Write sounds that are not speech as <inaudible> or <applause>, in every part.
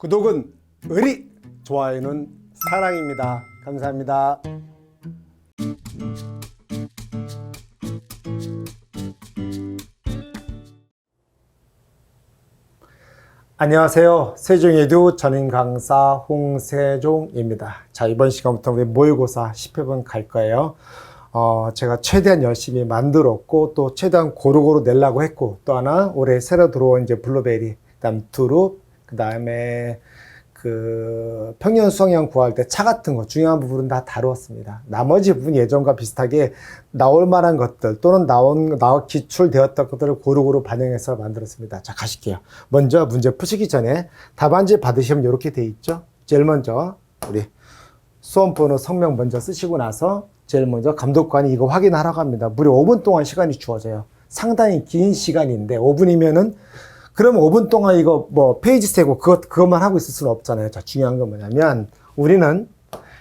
구독은 의리, 좋아요는 사랑입니다. 감사합니다. 안녕하세요. 세종에듀 전임 강사 홍세종입니다. 자, 이번 시간부터 우리 모의고사 10회분 갈 거예요. 어, 제가 최대한 열심히 만들었고, 또 최대한 고루고루 내려고 했고, 또 하나, 올해 새로 들어온 이제 블루베리, 그 다음 두릅, 그 다음에 그 평년 수학량 구할 때 차 같은 거 중요한 부분은 다 다루었습니다. 나머지 부분 예전과 비슷하게 나올 만한 것들 또는 나온 나와 기출되었던 것들을 고루고루 반영해서 만들었습니다. 자 가실게요. 먼저 문제 푸시기 전에 답안지 받으시면 이렇게 돼 있죠. 제일 먼저 우리 수험 번호 성명 먼저 쓰시고 나서 제일 먼저 감독관이 이거 확인하러 갑니다. 무려 5분 동안 시간이 주어져요. 상당히 긴 시간인데 5분이면은 그럼 5분 동안 이거 뭐 페이지 세고 그것, 그것만 하고 있을 수는 없잖아요. 자, 중요한 건 뭐냐면 우리는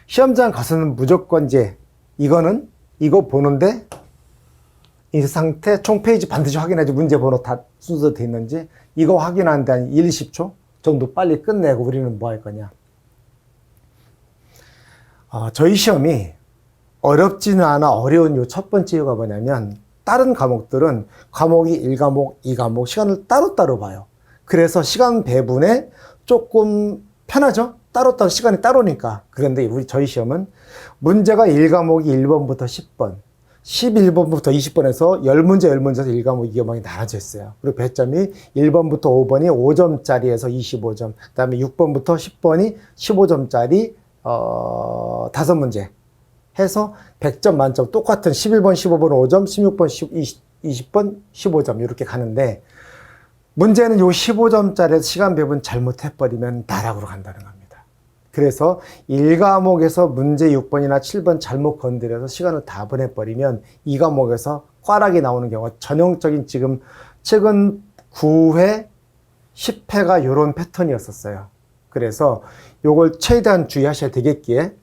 시험장 가서는 무조건 이제 이거는 이거 보는데 이 상태 총 페이지 반드시 확인하지 문제 번호 다 순서 돼 있는지 이거 확인하는데 한 1, 20초 정도 빨리 끝내고 우리는 뭐 할 거냐. 어, 저희 시험이 어렵지는 않아 어려운 요 첫 번째 이유가 뭐냐면 다른 과목들은 과목이 1과목, 2과목 시간을 따로따로 봐요. 그래서 시간 배분에 조금 편하죠? 따로따로 시간이 따로니까. 그런데 우리 저희 시험은 문제가 1과목이 1번부터 10번, 11번부터 20번에서 10문제, 10문제에서 1과목, 2과목이 나눠져 있어요. 그리고 배점이 1번부터 5번이 5점짜리에서 25점, 그 다음에 6번부터 10번이 15점짜리, 어, 5문제. 해서 100점 만점 똑같은 11번, 15번 5점, 16번, 20, 20, 번 15점 이렇게 가는데 문제는 요 15점짜리 시간 배분 잘못해버리면 나락으로 간다는 겁니다. 그래서 1과목에서 문제 6번이나 7번 잘못 건드려서 시간을 다 보내버리면 2과목에서 꽈락이 나오는 경우가 전형적인 지금 최근 9회, 10회가 요런 패턴이었었어요. 그래서 요걸 최대한 주의하셔야 되겠기에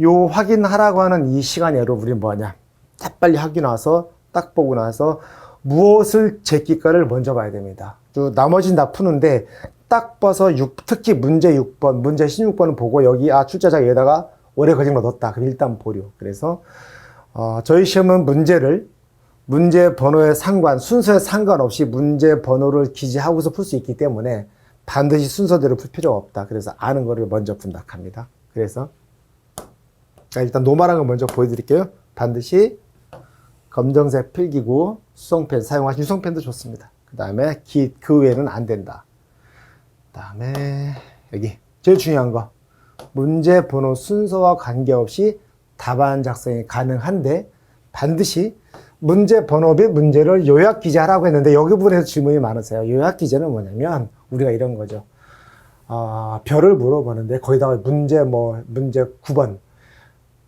요 확인하라고 하는 이 시간 여러 우리 뭐냐 딱 빨리 확인와서 딱 보고 나서 무엇을 제끼까를 먼저 봐야 됩니다. 또 나머지는 다 푸는데 딱 봐서 6, 특히 문제 6번, 문제 16번을 보고 여기 아 출제자가 여기다가 오래 걸린 거 넣었다. 그럼 일단 보류. 그래서 어, 저희 시험은 문제를 문제 번호에 상관, 순서에 상관없이 문제 번호를 기재하고서 풀 수 있기 때문에 반드시 순서대로 풀 필요가 없다. 그래서 아는 거를 먼저 분다 합니다. 그래서 자, 일단 노말한 거 먼저 보여드릴게요. 반드시 검정색 필기구, 수성펜 사용하신 유성펜도 좋습니다. 그 다음에 기, 그 외에는 안 된다. 그 다음에 여기 제일 중요한 거 문제 번호 순서와 관계없이 답안 작성이 가능한데 반드시 문제 번호 및 문제를 요약 기재하라고 했는데 여기 부분에서 질문이 많으세요. 요약 기재는 뭐냐면 우리가 이런 거죠. 아, 별을 물어보는데 거기다가 문제 뭐 문제 9번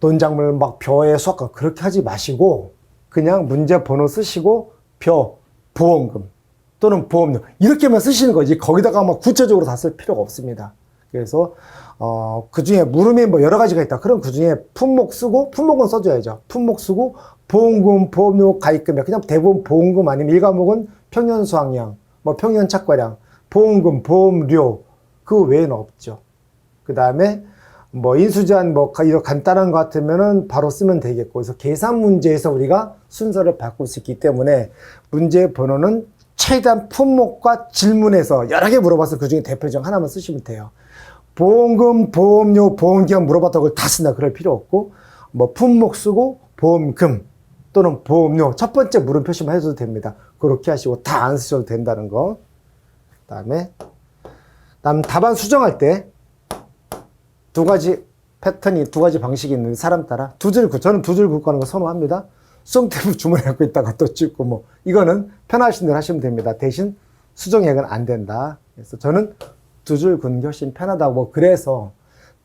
논작물 막 벼에 수학과 그렇게 하지 마시고 그냥 문제 번호 쓰시고 벼 보험금 또는 보험료 이렇게만 쓰시는 거지 거기다가 막 구체적으로 다 쓸 필요가 없습니다. 그래서 어, 그 중에 물음이 뭐 여러 가지가 있다. 그럼 그 중에 품목 쓰고 품목은 써줘야죠. 품목 쓰고 보험금, 보험료, 가입금액 그냥 대부분 보험금 아니면 일과목은 평년 수확량, 뭐 평년 착과량, 보험금, 보험료 그 외에는 없죠. 그 다음에 뭐 인수제한 뭐 간단한 것 같으면은 바로 쓰면 되겠고 그래서 계산 문제에서 우리가 순서를 바꿀 수 있기 때문에 문제 번호는 최대한 품목과 질문에서 여러 개 물어봐서 그 중에 대표적 하나만 쓰시면 돼요. 보험금, 보험료, 보험기간 물어봤다고 그걸 다 쓴다 그럴 필요 없고 뭐 품목 쓰고 보험금 또는 보험료 첫 번째 물음 표시만 해도 됩니다. 그렇게 하시고 다 안 쓰셔도 된다는 거. 그 다음에 다음 답안 수정할 때 두 가지 패턴이 두 가지 방식이 있는데 사람 따라 두 줄 긋, 저는 두 줄 긋고 하는 거 선호합니다. 수정테이프 <laughs> 주문해갖고 있다가 또 찍고 뭐 이거는 편하신 대로 하시면 됩니다. 대신 수정액은 안 된다. 그래서 저는 두 줄 긋는 게 훨씬 편하다고 뭐 그래서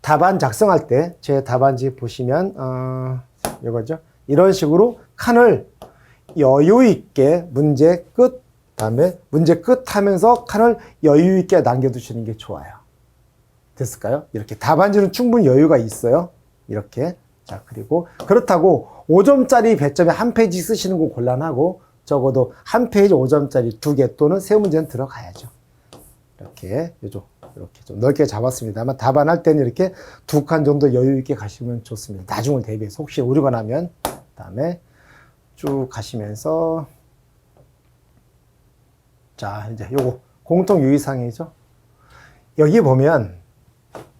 답안 작성할 때 제 답안지 보시면 어 이거죠. 이런 식으로 칸을 여유 있게 문제 끝 다음에 문제 끝 하면서 칸을 여유 있게 남겨두시는 게 좋아요. 됐을까요? 이렇게 답안지는 충분히 여유가 있어요. 이렇게. 자, 그리고 그렇다고 5점짜리 배점에 한 페이지 쓰시는 거 곤란하고 적어도 한 페이지 5점짜리 두 개 또는 세 문제는 들어가야죠. 이렇게 요죠. 이렇게 좀 넓게 잡았습니다만 답안할 때는 이렇게 두 칸 정도 여유 있게 가시면 좋습니다. 나중을 대비해서 혹시 오류가 나면 그다음에 쭉 가시면서 자 이제 요거 공통 유의사항이죠. 여기 보면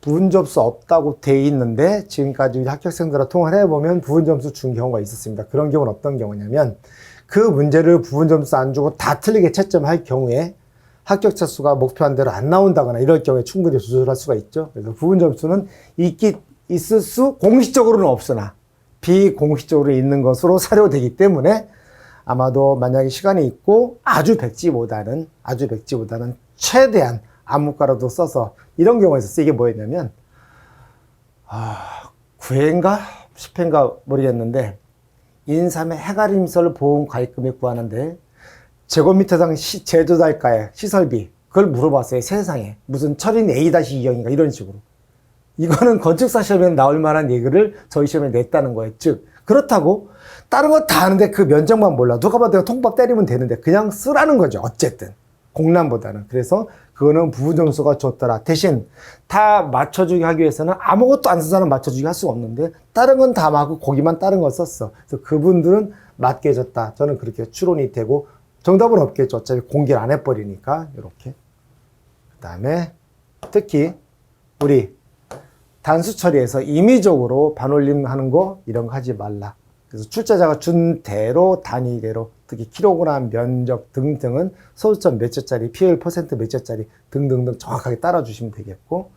부분 점수 없다고 돼 있는데 지금까지 합격생들과 통화를 해보면 부분 점수 준 경우가 있었습니다. 그런 경우는 어떤 경우냐면 그 문제를 부분 점수 안 주고 다 틀리게 채점할 경우에 합격자 수가 목표한 대로 안 나온다거나 이럴 경우에 충분히 조절할 수가 있죠. 그래서 부분 점수는 있기 있을 수 공식적으로는 없으나 비공식적으로 있는 것으로 <laughs> 사료되기 때문에 아마도 만약에 시간이 있고 아주 백지보다는 아주 백지보다는 최대한 암묵가라도 써서 이런 경우에서 쓰이게 뭐였냐면 아 9회인가? 10회인가? 모르겠는데 인삼의 해가림설 보험 가입금액 구하는데 제곱미터당 시, 제조달가에 시설비 그걸 물어봤어요 세상에. 무슨 철인 A-2형인가? 이런 식으로. 이거는 건축사 시험에 나올 만한 얘기를 저희 시험에 냈다는 거예요. 즉 그렇다고 다른 거 다 아는데 그 면적만 몰라. 누가 봐도 통밥 때리면 되는데 그냥 쓰라는 거죠. 어쨌든. 공란보다는. 그래서 그거는 부분 점수가 좋더라. 대신 다 맞춰주기 하기 위해서는 아무것도 안 쓴 사람 맞춰주기 할 수가 없는데 다른 건 다 맞고 거기만 다른 거 썼어. 그래서 그분들은 맞게 해줬다. 저는 그렇게 추론이 되고 정답은 없겠죠. 어차피 공개를 안 해버리니까 이렇게. 그 다음에 특히 우리 단수 처리에서 임의적으로 반올림 하는 거 이런 거 하지 말라. 그래서 출제자가 준 대로 단위대로 특히 킬로그램 면적 등등은 소수점 몇 초짜리 피해율 퍼센트 몇 초짜리 등등등 정확하게 따라주시면 되겠고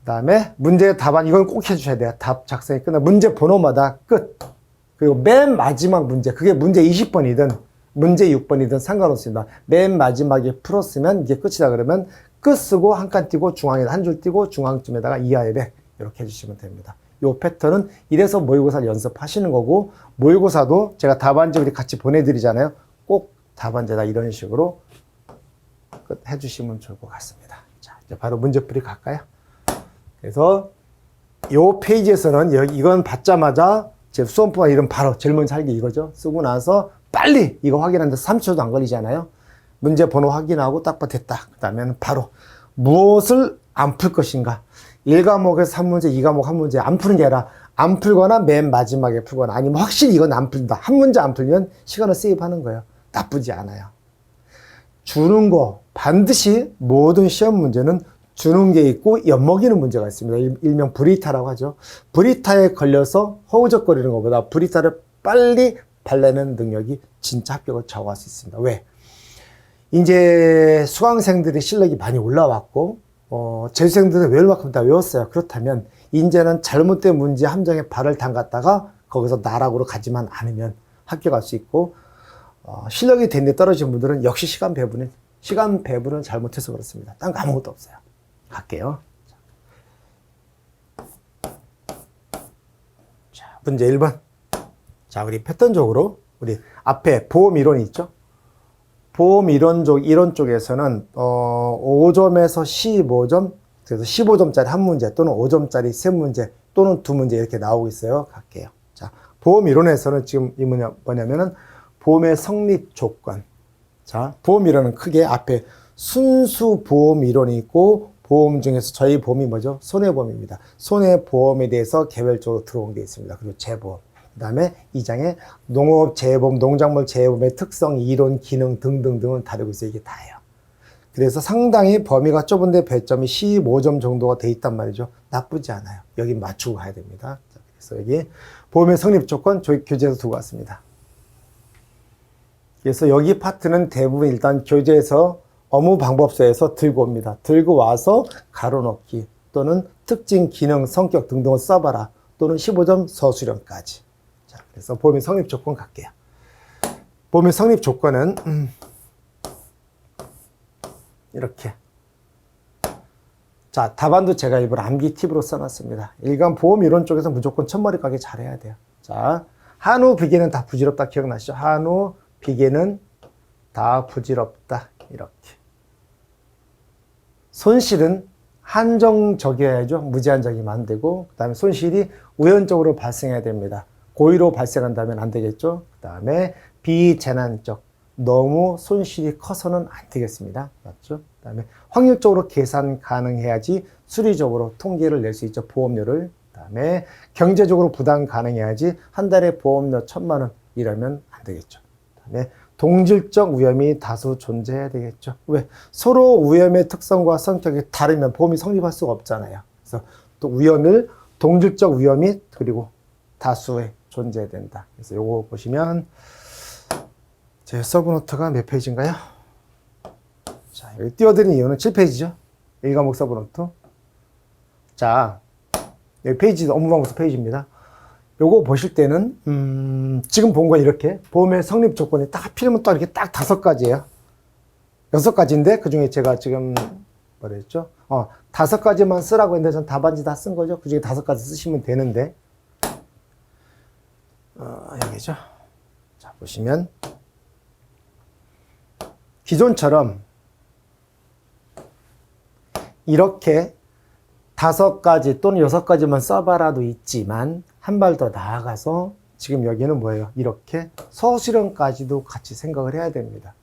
그 다음에 문제 답안 이건 꼭 해주셔야 돼요. 답 작성이 끝나 문제 번호마다 끝 그리고 맨 마지막 문제 그게 문제 20번이든 문제 6번이든 상관없습니다. 맨 마지막에 풀었으면 이게 끝이다 그러면 끝 쓰고 한 칸 띄고 중앙에 한 줄 띄고 중앙쯤에다가 이하에 100 이렇게 해주시면 됩니다. 요 패턴은 이래서 모의고사를 연습하시는 거고 모의고사도 제가 답안지 같이 보내드리잖아요. 꼭 답안지에다 이런 식으로 끝 해주시면 좋을 것 같습니다. 자, 이제 바로 문제풀이 갈까요? 그래서 요 페이지에서는 여기 이건 받자마자 제 수험부가 이름 바로 먼저 할게 이거죠. 쓰고 나서 빨리 이거 확인하는데 3초도 안 걸리잖아요. 문제 번호 확인하고 딱 봐, 됐다. 그 다음에는 바로 무엇을 안 풀 것인가. 1과목에서 한 문제, 2과목 한 문제 안 푸는 게 아니라 안 풀거나 맨 마지막에 풀거나 아니면 확실히 이건 안 풀린다. 한 문제 안 풀면 시간을 세이브하는 거예요. 나쁘지 않아요. 주는 거 반드시 모든 시험 문제는 주는 게 있고 엿먹이는 문제가 있습니다. 일- 일명 브리타라고 하죠. 브리타에 걸려서 허우적거리는 것보다 브리타를 빨리 발라내는 능력이 진짜 합격을 좌우할 수 있습니다. 왜? 이제 수강생들의 실력이 많이 올라왔고 어, 재수생들은 외울 만큼 다 외웠어요. 그렇다면 이제는 잘못된 문제 함정에 발을 담갔다가 거기서 나락으로 가지만 않으면 합격할 수 있고 어, 실력이 된데 떨어진 분들은 역시 시간 배분은 시간 배분은 잘못해서 그렇습니다. 딴 거 아무것도 없어요. 갈게요. 자, 문제 1번. 자, 우리 패턴적으로 우리 앞에 보험 이론이 있죠? 보험 이론 쪽, 이론 쪽에서는, 어, 5점에서 15점, 그래서 15점짜리 한 문제 또는 5점짜리 세 문제 또는 두 문제 이렇게 나오고 있어요. 갈게요. 자, 보험 이론에서는 지금 이 뭐냐, 뭐냐면은 보험의 성립 조건. 자, 보험 이론은 크게 앞에 순수 보험 이론이 있고 보험 중에서 저희 보험이 뭐죠? 손해보험입니다. 손해보험에 대해서 개별적으로 들어온 게 있습니다. 그리고 재보험. 그 다음에 이장에 농업 재보험, 농작물 재보험의 특성, 이론, 기능 등등등은 다루고 있어요. 이게 다예요. 그래서 상당히 범위가 좁은데 배점이 15점 정도가 돼 있단 말이죠. 나쁘지 않아요. 여기 맞추고 가야 됩니다. 자, 그래서 여기 보험의 성립 조건 저희 교재에서 두고 왔습니다. 그래서 여기 파트는 대부분 일단 교재에서 업무 방법서에서 들고 옵니다. 들고 와서 가로넣기 또는 특징, 기능, 성격 등등을 써봐라 또는 15점 서술형까지. 자, 그래서 보험의 성립 조건 갈게요. 보험의 성립 조건은 음, 이렇게. 자, 답안도 제가 일부러 암기 팁으로 써놨습니다. 일간 보험 이론 쪽에서 무조건 첫머리 가게 잘해야 돼요. 자, 한우 비계는 다 부질없다 기억나시죠? 한우 비계는 다 부질없다. 이렇게. 손실은 한정적이어야죠. 무제한적이면 안 되고, 그 다음에 손실이 우연적으로 발생해야 됩니다. 고의로 발생한다면 안 되겠죠. 그 다음에 비재난적. 너무 손실이 커서는 안 되겠습니다. 맞죠? 그 다음에 확률적으로 계산 가능해야지 수리적으로 통계를 낼 수 있죠. 보험료를. 그 다음에 경제적으로 부담 가능해야지 한 달에 보험료 천만 원 이러면 안 되겠죠. 그 다음에 동질적 위험이 다수 존재해야 되겠죠. 왜? 서로 위험의 특성과 성격이 다르면 보험이 성립할 수가 없잖아요. 그래서 또 위험을 동질적 위험이 그리고 다수에 존재해야 된다. 그래서 요거 보시면 제 서브노트가 몇 페이지인가요? 자, 여기 띄워드린 이유는 7페이지죠. 1과목 서브노트. 자, 여기 페이지, 업무방부터 페이지입니다. 요거 보실 때는, 음, 지금 본건 이렇게, 보험의 성립 조건이 딱 필요면 또 이렇게 딱 다섯 가지예요. 여섯 가지인데, 그 중에 제가 지금, 뭐라 했죠? 어, 다섯 가지만 쓰라고 했는데, 전 답안지 다 쓴 거죠. 그 중에 다섯 가지 쓰시면 되는데, 어, 여기죠. 자, 보시면, 기존처럼, 이렇게 다섯 가지 또는 여섯 가지만 써봐라도 있지만 한 발 더 나아가서 지금 여기는 뭐예요? 이렇게 서술형까지도 같이 생각을 해야 됩니다.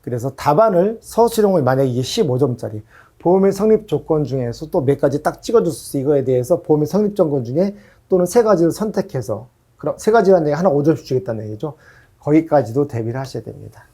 그래서 답안을 서술형을 만약에 이게 15점짜리 보험의 성립 조건 중에서 또 몇 가지 딱 찍어줄 수 있어 이거에 대해서 보험의 성립 조건 중에 또는 세 가지를 선택해서 그럼 세 가지라는 얘기 하나 5점씩 주겠다는 얘기죠. 거기까지도 대비를 하셔야 됩니다.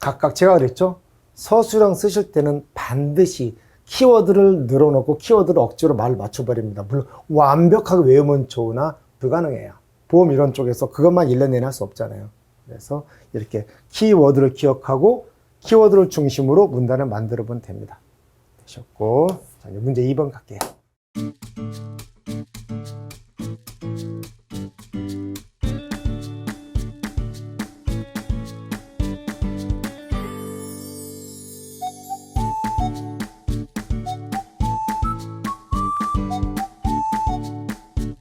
각각 제가 그랬죠. 서술형 쓰실 때는 반드시 키워드를 늘어놓고 키워드를 억지로 말을 맞춰버립니다. 물론 완벽하게 외우면 좋으나 불가능해요. 보험 이런 쪽에서 그것만 1년 내내 할 수 없잖아요. 그래서 이렇게 키워드를 기억하고 키워드를 중심으로 문단을 만들어 보면 됩니다. 되셨고, 자, 문제 2번 갈게요.